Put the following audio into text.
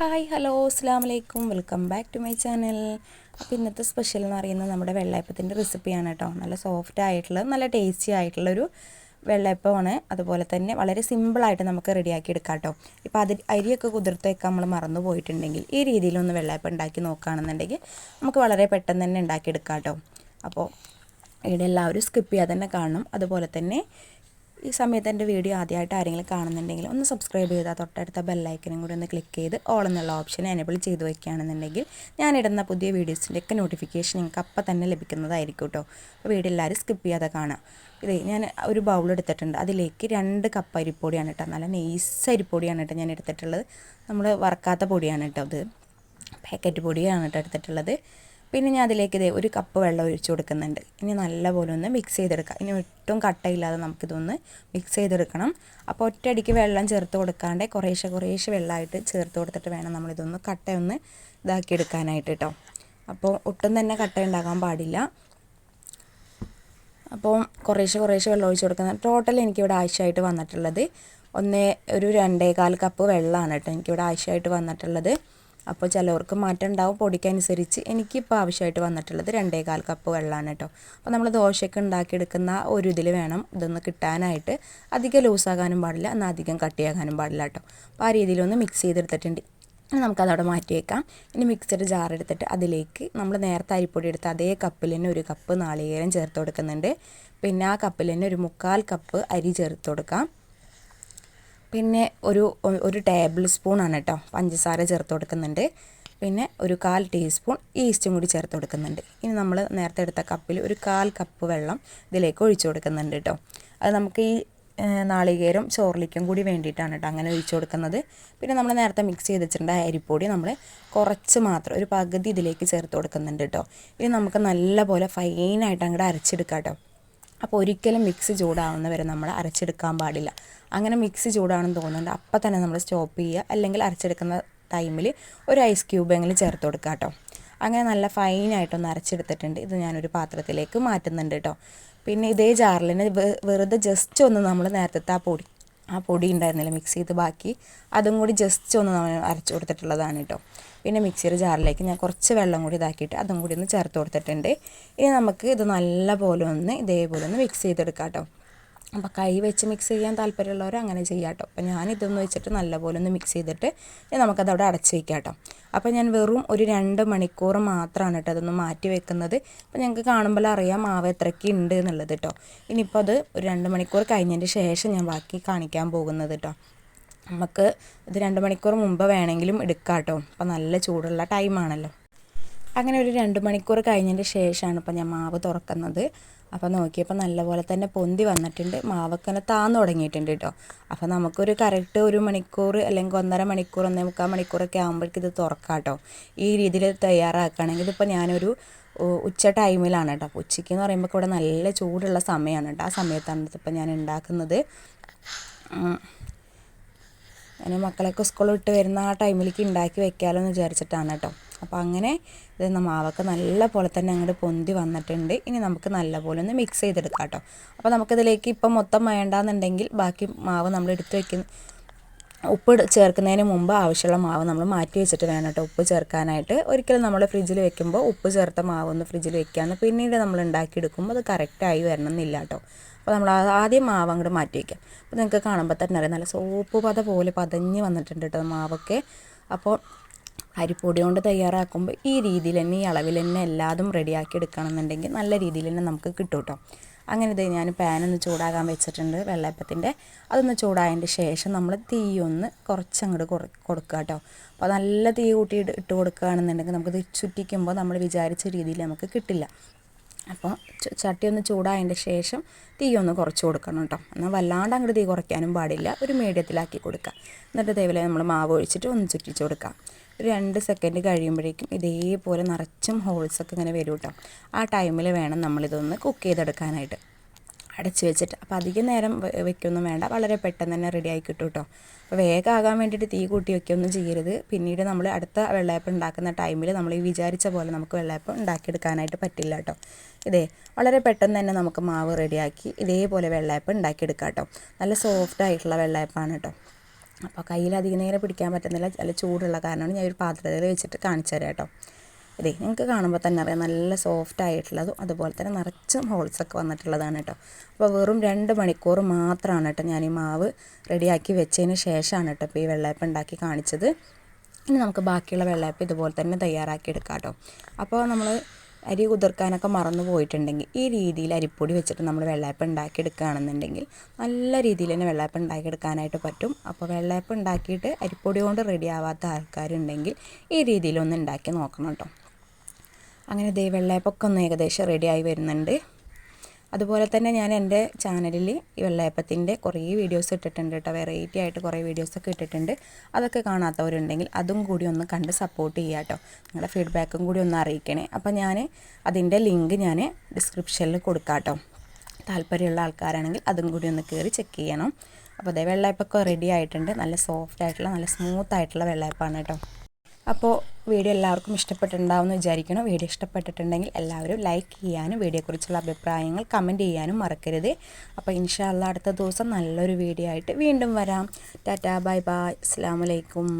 Hi hello അസ്സാം വലൈക്കും welcome back to my channel. അപ്പോൾ ഇന്നത്തെ സ്പെഷ്യൽ എന്ന് പറയുന്നത് നമ്മുടെ വെള്ളയപ്പത്തിന്റെ റെസിപ്പിയാണ് കേട്ടോ. നല്ല സോഫ്റ്റ് ആയിട്ടുള്ള നല്ല ടേസ്റ്റി ആയിട്ടുള്ളൊരു വെള്ളയപ്പമാണ്. അതുപോലെ തന്നെ വളരെ സിമ്പിളായിട്ട് നമുക്ക് റെഡിയാക്കി എടുക്കാം കേട്ടോ. ഇപ്പോൾ അത് അരിയൊക്കെ കുതിർത്ത് വെക്കാൻ നമ്മൾ മറന്നു പോയിട്ടുണ്ടെങ്കിൽ ഈ രീതിയിലൊന്ന് വെള്ളയപ്പം ഉണ്ടാക്കി നോക്കുകയാണെന്നുണ്ടെങ്കിൽ നമുക്ക് വളരെ പെട്ടെന്ന് തന്നെ ഉണ്ടാക്കിയെടുക്കാം കേട്ടോ. അപ്പോൾ ഇവിടെ എല്ലാവരും സ്കിപ്പ് ചെയ്യാതെ തന്നെ കാണണം. അതുപോലെ തന്നെ ഈ സമയത്ത് എന്റെ വീഡിയോ ആദ്യമായിട്ട് ആരെങ്കിലും കാണുന്നുണ്ടെങ്കിൽ ഒന്ന് സബ്സ്ക്രൈബ് ചെയ്താൽ തൊട്ടടുത്ത ബെല്ലൈക്കനും കൂടി ഒന്ന് ക്ലിക്ക് ചെയ്ത് ഓൾ എന്നുള്ള ഓപ്ഷൻ എനേബിൾ ചെയ്ത് വയ്ക്കുകയാണെന്നുണ്ടെങ്കിൽ ഞാനിടുന്ന പുതിയ വീഡിയോസിന്റെ ഒക്കെ നോട്ടിഫിക്കേഷൻ നിങ്ങൾക്ക് അപ്പം തന്നെ ലഭിക്കുന്നതായിരിക്കും കേട്ടോ. അപ്പോൾ വീഡിയോ എല്ലാവരും സ്കിപ്പ് ചെയ്യാതെ കാണാം ഇത് ഞാൻ ഒരു ബൗൾ എടുത്തിട്ടുണ്ട്. അതിലേക്ക് രണ്ട് കപ്പ് അരിപ്പൊടിയാണ് കേട്ടോ. നല്ല നെയ്സ് അരിപ്പൊടിയാണ് കേട്ടോ ഞാൻ എടുത്തിട്ടുള്ളത്. നമ്മൾ വറക്കാത്ത പൊടിയാണ് കേട്ടോ അത് പാക്കറ്റ് പൊടിയാണ് കേട്ടോ എടുത്തിട്ടുള്ളത്. പിന്നെ ഞാൻ അതിലേക്ക് ഇതേ ഒരു കപ്പ് വെള്ളം ഒഴിച്ചു കൊടുക്കുന്നുണ്ട്. ഇനി നല്ലപോലെ ഒന്ന് മിക്സ് ചെയ്തെടുക്കുക ഇനി ഒട്ടും കട്ടയില്ലാതെ നമുക്കിതൊന്ന് മിക്സ് ചെയ്തെടുക്കണം. അപ്പോൾ ഒറ്റയടിക്ക് വെള്ളം ചേർത്ത് കൊടുക്കാണ്ട് കുറേശ്ശെ കുറേശ്ശെ വെള്ളമായിട്ട് ചേർത്ത് കൊടുത്തിട്ട് വേണം നമ്മളിതൊന്ന് കട്ടയൊന്ന് ഇതാക്കി എടുക്കാനായിട്ട് കേട്ടോ അപ്പോൾ ഒട്ടും തന്നെ കട്ട ഉണ്ടാകാൻ പാടില്ല. അപ്പോൾ കുറേശ്ശെ കുറേശ്ശെ വെള്ളം ഒഴിച്ച് കൊടുക്കുന്നത് ടോട്ടൽ എനിക്കിവിടെ ആവശ്യമായിട്ട് വന്നിട്ടുള്ളത് ഒന്ന് ഒരു രണ്ടേകാൽ കപ്പ് വെള്ളമാണ് കേട്ടോ എനിക്കിവിടെ ആവശ്യമായിട്ട് വന്നിട്ടുള്ളത്. അപ്പോൾ ചിലവർക്ക് മാറ്റം ഉണ്ടാവും. പൊടിക്കനുസരിച്ച് എനിക്കിപ്പോൾ ആവശ്യമായിട്ട് വന്നിട്ടുള്ളത് രണ്ടേ കാൽ കപ്പ് വെള്ളമാണ് കേട്ടോ. അപ്പോൾ നമ്മൾ ദോശയൊക്കെ ഉണ്ടാക്കിയെടുക്കുന്ന ഒരു ഇതിൽ വേണം ഇതൊന്ന് കിട്ടാനായിട്ട്. അധികം ലൂസാകാനും പാടില്ല എന്നാൽ അധികം കട്ടിയാകാനും പാടില്ല കേട്ടോ. അപ്പോൾ ആ രീതിയിലൊന്ന് മിക്സ് ചെയ്തെടുത്തിട്ടുണ്ട്. ഇനി നമുക്കതവിടെ മാറ്റി വെക്കാം. ഇനി മിക്സഡ് ജാർ എടുത്തിട്ട് അതിലേക്ക് നമ്മൾ നേരത്തെ അരിപ്പൊടി എടുത്ത് അതേ കപ്പിൽ തന്നെ ഒരു കപ്പ് നാളികേരം ചേർത്ത് കൊടുക്കുന്നുണ്ട്. പിന്നെ ആ കപ്പിൽ തന്നെ ഒരു മുക്കാൽ കപ്പ് അരി ചേർത്ത് കൊടുക്കാം. പിന്നെ ഒരു ഒരു ടേബിൾ സ്പൂണാണ് കേട്ടോ. പഞ്ചസാര ചേർത്ത് കൊടുക്കുന്നുണ്ട്. പിന്നെ ഒരു കാൽ ടീസ്പൂൺ ഈസ്റ്റും കൂടി ചേർത്ത് കൊടുക്കുന്നുണ്ട്. ഇനി നമ്മൾ നേരത്തെ എടുത്ത കപ്പിൽ ഒരു കാൽ കപ്പ് വെള്ളം ഇതിലേക്ക് ഒഴിച്ചു കൊടുക്കുന്നുണ്ട് കേട്ടോ. അത് നമുക്ക് ഈ നാളികേരം ചോറിലേക്കും കൂടി വേണ്ടിയിട്ടാണ് കേട്ടോ അങ്ങനെ ഒഴിച്ചു കൊടുക്കുന്നത്. പിന്നെ നമ്മൾ നേരത്തെ മിക്സ് ചെയ്ത് വെച്ചിട്ടുണ്ട് അരിപ്പൊടി നമ്മൾ കുറച്ച് മാത്രം ഒരു പകുതി ഇതിലേക്ക് ചേർത്ത് കൊടുക്കുന്നുണ്ട് കേട്ടോ. ഇനി നമുക്ക് നല്ലപോലെ ഫൈനായിട്ട് അങ്ങോട്ട് അരച്ചെടുക്കാം കേട്ടോ. അപ്പോൾ ഒരിക്കലും മിക്സ് ചൂടാവുന്ന വരെ നമ്മൾ അരച്ചെടുക്കാൻ പാടില്ല. അങ്ങനെ മിക്സ് ചൂടാണെന്ന് തോന്നുന്നുണ്ട്. അപ്പം തന്നെ നമ്മൾ സ്റ്റോപ്പ് ചെയ്യുക. അല്ലെങ്കിൽ അരച്ചെടുക്കുന്ന ടൈമിൽ ഒരു ഐസ് ക്യൂബെങ്കിലും ചേർത്ത് കൊടുക്കുക കേട്ടോ അങ്ങനെ നല്ല ഫൈനായിട്ടൊന്ന് അരച്ചെടുത്തിട്ടുണ്ട്. ഇത് ഞാനൊരു പാത്രത്തിലേക്ക് മാറ്റുന്നുണ്ട് കേട്ടോ പിന്നെ ഇതേ ജാറിൽ തന്നെ വെറുതെ ജസ്റ്റ് ഒന്ന് നമ്മൾ നേരത്തെ ആ പൊടി ആ പൊടി ഉണ്ടായിരുന്നില്ല മിക്സ് ചെയ്ത് ബാക്കി. അതും കൂടി ജസ്റ്റ് ഒന്ന് അരച്ചു കൊടുത്തിട്ടുള്ളതാണ് കേട്ടോ. പിന്നെ മിക്സിയുടെ ജാറിലേക്ക് ഞാൻ കുറച്ച് വെള്ളം കൂടി ഇതാക്കിയിട്ട് അതും കൂടി ഒന്ന് ചേർത്ത് കൊടുത്തിട്ടുണ്ട്. ഇനി നമുക്ക് ഇത് നല്ല പോലെ ഒന്ന് ഇതേപോലെ ഒന്ന് മിക്സ് ചെയ്തെടുക്കാം കേട്ടോ. അപ്പോൾ കൈ വെച്ച് മിക്സ് ചെയ്യാൻ താല്പര്യമുള്ളവർ അങ്ങനെ ചെയ്യാം കേട്ടോ അപ്പോൾ ഞാൻ ഇതൊന്ന് വെച്ചിട്ട് നല്ലപോലെ ഒന്ന് മിക്സ് ചെയ്തിട്ട് നമുക്കത് അവിടെ അടച്ച് വയ്ക്കാം കേട്ടോ അപ്പോൾ ഞാൻ വെറും ഒരു രണ്ട് മണിക്കൂർ മാത്രമാണ് കേട്ടോ അതൊന്ന് മാറ്റി വെക്കുന്നത്. അപ്പോൾ ഞങ്ങൾക്ക് കാണുമ്പോൾ അറിയാം മാവ് എത്രയ്ക്ക് ഉണ്ട് എന്നുള്ളത് കേട്ടോ ഇനിയിപ്പോൾ അത് ഒരു രണ്ട് മണിക്കൂർ കഴിഞ്ഞതിന് ശേഷം ഞാൻ ബാക്കി കാണിക്കാൻ പോകുന്നത് കേട്ടോ നമുക്ക് ഇത് രണ്ട് മണിക്കൂർ മുമ്പ് വേണമെങ്കിലും എടുക്കാം കേട്ടോ അപ്പോൾ നല്ല ചൂടുള്ള ടൈമാണല്ലോ അങ്ങനെ ഒരു രണ്ട് മണിക്കൂർ കഴിഞ്ഞതിന്റെ ശേഷമാണ് ഇപ്പോൾ ഞാൻ മാവ് തുറക്കുന്നത്. അപ്പോൾ നോക്കിയപ്പോൾ നല്ലപോലെ തന്നെ പൊന്തി വന്നിട്ടുണ്ട്. മാവൊക്കെ തന്നെ തുടങ്ങിയിട്ടുണ്ട് കേട്ടോ. അപ്പോൾ നമുക്കൊരു കറക്റ്റ് ഒരു മണിക്കൂർ അല്ലെങ്കിൽ ഒന്നര മണിക്കൂർ ഒന്നേ മുക്കാൽ മണിക്കൂറൊക്കെ ആകുമ്പോഴേക്കും ഇത് തുറക്കാം കേട്ടോ. ഈ രീതിയിൽ തയ്യാറാക്കുകയാണെങ്കിൽ ഇതിപ്പോൾ ഞാനൊരു ഉച്ച ടൈമിലാണ് കേട്ടോ. അപ്പോൾ ഉച്ചയ്ക്ക് എന്ന് പറയുമ്പോൾ ഇവിടെ നല്ല ചൂടുള്ള സമയമാണ് കേട്ടോ. ആ സമയത്താണ് ഇതിപ്പോൾ ഞാൻ ഉണ്ടാക്കുന്നത്. ഞാൻ മക്കളൊക്കെ സ്കൂളിൽ വിട്ട് വരുന്ന ആ ടൈമിലേക്ക് ഉണ്ടാക്കി വെക്കാമല്ലോ എന്ന് വിചാരിച്ചിട്ടാണ് കേട്ടോ. അപ്പോൾ അങ്ങനെ ഇത് മാവൊക്കെ നല്ല പോലെ തന്നെ അങ്ങോട്ട് പൊന്തി വന്നിട്ടുണ്ട്. ഇനി നമുക്ക് നല്ല പോലെ ഒന്ന് മിക്സ് ചെയ്തെടുക്കാം കേട്ടോ അപ്പോൾ നമുക്കിതിലേക്ക് ഇപ്പം മൊത്തം വേണ്ടാന്നുണ്ടെങ്കിൽ ബാക്കി മാവ് നമ്മൾ എടുത്ത് വെക്കുന്ന ഉപ്പ് ചേർക്കുന്നതിന് മുമ്പ് ആവശ്യമുള്ള മാവ് നമ്മൾ മാറ്റി വെച്ചിട്ട് വേണം കേട്ടോ ഉപ്പ് ചേർക്കാനായിട്ട്. ഒരിക്കലും നമ്മൾ ഫ്രിഡ്ജിൽ വെക്കുമ്പോൾ ഉപ്പ് ചേർത്ത മാവ് ഒന്ന് ഫ്രിഡ്ജിൽ വെക്കാമെന്ന് പിന്നീട് നമ്മൾ ഉണ്ടാക്കിയെടുക്കുമ്പോൾ അത് കറക്റ്റായി വരണം എന്നില്ല കേട്ടോ അപ്പോൾ നമ്മൾ ആദ്യം മാവ് അങ്ങോട്ട് മാറ്റി വയ്ക്കാം അപ്പോൾ നിങ്ങൾക്ക് കാണുമ്പോൾ തന്നെ അറിയാം. നല്ല സോപ്പ് പത പോലെ പതഞ്ഞ് വന്നിട്ടുണ്ട് കേട്ടോ മാവൊക്കെ. അപ്പോൾ അരിപ്പൊടി കൊണ്ട് തയ്യാറാക്കുമ്പോൾ ഈ രീതിയിൽ തന്നെ ഈ അളവിൽ തന്നെ എല്ലാതും റെഡിയാക്കി എടുക്കണമെന്നുണ്ടെങ്കിൽ നല്ല രീതിയിൽ തന്നെ നമുക്ക് കിട്ടും കേട്ടോ. അങ്ങനെ ഇത് ഞാൻ പാനൊന്ന് ചൂടാകാൻ വെച്ചിട്ടുണ്ട് വെള്ളയപ്പത്തിന്റെ. അതൊന്ന് ചൂടായതിന്റെ ശേഷം നമ്മൾ തീ ഒന്ന് കുറച്ചങ്ങോട്ട് കൊടുക്കുക കേട്ടോ. അപ്പോൾ നല്ല തീ കൂട്ടി ഇട്ട് കൊടുക്കുകയാണെന്നുണ്ടെങ്കിൽ നമുക്കിത് ചുറ്റിക്കുമ്പോൾ നമ്മൾ വിചാരിച്ച രീതിയിൽ നമുക്ക് കിട്ടില്ല. അപ്പോൾ ചട്ടി ഒന്ന് ചൂടായതിന്റെ ശേഷം തീ ഒന്ന് കുറച്ച് കൊടുക്കണം കേട്ടോ. എന്നാൽ വല്ലാണ്ട് അങ്ങോട്ട് തീ കുറയ്ക്കാനും പാടില്ല. ഒരു മീഡിയത്തിലാക്കി കൊടുക്കുക. എന്നിട്ട് തേവിലെ നമ്മൾ മാവ് ഒഴിച്ചിട്ട് ഒന്ന് ചുറ്റിച്ച് കൊടുക്കാം ഒരു രണ്ട് സെക്കൻഡ് കഴിയുമ്പോഴേക്കും ഇതേപോലെ നിറച്ചും ഹോൾസൊക്കെ ഇങ്ങനെ വരും കേട്ടോ ആ ടൈമിൽ വേണം നമ്മളിതൊന്ന് കുക്ക് ചെയ്തെടുക്കാനായിട്ട്. അടച്ച് വെച്ചിട്ട്. അപ്പോൾ അധികം നേരം വെക്കൊന്നും വേണ്ട. വളരെ പെട്ടെന്ന് തന്നെ റെഡി ആയി കിട്ടും കേട്ടോ അപ്പോൾ വേഗം ആകാൻ വേണ്ടിയിട്ട് തീ കൂട്ടി വെക്കുകയൊന്നും ചെയ്യരുത്. പിന്നീട് നമ്മൾ അടുത്ത വെള്ളയപ്പം ഉണ്ടാക്കുന്ന ടൈമിൽ നമ്മൾ ഈ വിചാരിച്ച പോലെ നമുക്ക് വെള്ളയപ്പം ഉണ്ടാക്കിയെടുക്കാനായിട്ട് പറ്റില്ല കേട്ടോ ഇതേ വളരെ പെട്ടെന്ന് തന്നെ നമുക്ക് മാവ് റെഡിയാക്കി ഇതേപോലെ വെള്ളയപ്പം ഉണ്ടാക്കിയെടുക്കാം കേട്ടോ നല്ല സോഫ്റ്റ് ആയിട്ടുള്ള വെള്ളയപ്പമാണ് കേട്ടോ അപ്പോൾ കയ്യിൽ അധികം നേരം പിടിക്കാൻ പറ്റുന്നില്ല നല്ല ചൂടുള്ള കാരണമാണ് ഞാൻ ഒരു പാത്രത്തിൽ വെച്ചിട്ട് കാണിച്ചു തരാം കേട്ടോ. ഇതേ നിങ്ങൾക്ക് കാണുമ്പോൾ തന്നെ അറിയാം നല്ല സോഫ്റ്റ് ആയിട്ടുള്ളതും അതുപോലെ തന്നെ നിറച്ചും ഹോൾസൊക്കെ വന്നിട്ടുള്ളതാണ് കേട്ടോ. അപ്പോൾ വെറും രണ്ട് മണിക്കൂർ മാത്രമാണ് കേട്ടോ ഞാൻ ഈ മാവ് റെഡിയാക്കി വെച്ചതിന് ശേഷമാണ് കേട്ടോ ഇപ്പോൾ ഈ വെള്ളയപ്പം ഉണ്ടാക്കി കാണിച്ചത്. ഇനി നമുക്ക് ബാക്കിയുള്ള വെള്ളയപ്പം ഇതുപോലെ തന്നെ തയ്യാറാക്കി എടുക്കാം കേട്ടോ. അപ്പോൾ നമ്മൾ അരി കുതിർക്കാനൊക്കെ മറന്നു പോയിട്ടുണ്ടെങ്കിൽ ഈ രീതിയിൽ അരിപ്പൊടി വെച്ചിട്ട് നമ്മൾ വെള്ളയപ്പം ഉണ്ടാക്കിയെടുക്കുകയാണെന്നുണ്ടെങ്കിൽ നല്ല രീതിയിൽ തന്നെ വെള്ളയപ്പം ഉണ്ടാക്കിയെടുക്കാനായിട്ട് പറ്റും. അപ്പോൾ വെള്ളയപ്പം ഉണ്ടാക്കിയിട്ട് അരിപ്പൊടി കൊണ്ട് റെഡി ആവാത്ത ആൾക്കാരുണ്ടെങ്കിൽ ഈ രീതിയിലൊന്ന് ഉണ്ടാക്കി നോക്കണം കേട്ടോ. അങ്ങനെ ദേ വെള്ളയപ്പൊക്കെ ഒന്ന് ഏകദേശം റെഡിയായി വരുന്നുണ്ട്. അതുപോലെ തന്നെ ഞാൻ എന്റെ ചാനലിൽ ഈ വെള്ളയപ്പത്തിന്റെ കുറേ വീഡിയോസ് ഇട്ടിട്ടുണ്ട് കേട്ടോ. വെറൈറ്റി ആയിട്ട് കുറേ വീഡിയോസൊക്കെ ഇട്ടിട്ടുണ്ട്. അതൊക്കെ കാണാത്തവരുണ്ടെങ്കിൽ അതും കൂടി ഒന്ന് കണ്ട് സപ്പോർട്ട് ചെയ്യുക കേട്ടോ. നിങ്ങളുടെ ഫീഡ്ബാക്കും കൂടി ഒന്ന് അറിയിക്കണേ. അപ്പോൾ ഞാൻ അതിന്റെ ലിങ്ക് ഞാൻ ഡിസ്ക്രിപ്ഷനിൽ കൊടുക്കാം കേട്ടോ. താല്പര്യമുള്ള ആൾക്കാരാണെങ്കിൽ അതും കൂടി ഒന്ന് കയറി ചെക്ക് ചെയ്യണം. അപ്പോൾ അതേ വെള്ളയപ്പൊക്കെ റെഡി ആയിട്ടുണ്ട്. നല്ല സോഫ്റ്റ് ആയിട്ടുള്ള നല്ല സ്മൂത്ത് ആയിട്ടുള്ള വെള്ളയപ്പാണ് കേട്ടോ. അപ്പോൾ വീഡിയോ എല്ലാവർക്കും ഇഷ്ടപ്പെട്ടിട്ടുണ്ടാവുമെന്ന് വിചാരിക്കണം വീഡിയോ ഇഷ്ടപ്പെട്ടിട്ടുണ്ടെങ്കിൽ എല്ലാവരും ലൈക്ക് ചെയ്യാനും വീഡിയോയെക്കുറിച്ചുള്ള അഭിപ്രായങ്ങൾ കമന്റ് ചെയ്യാനും മറക്കരുത്. അപ്പോൾ ഇൻഷാല്ല അടുത്ത ദിവസം നല്ലൊരു വീഡിയോ ആയിട്ട് വീണ്ടും വരാം. ടാറ്റാ ബൈ ബൈ അസ്സാം വലൈക്കും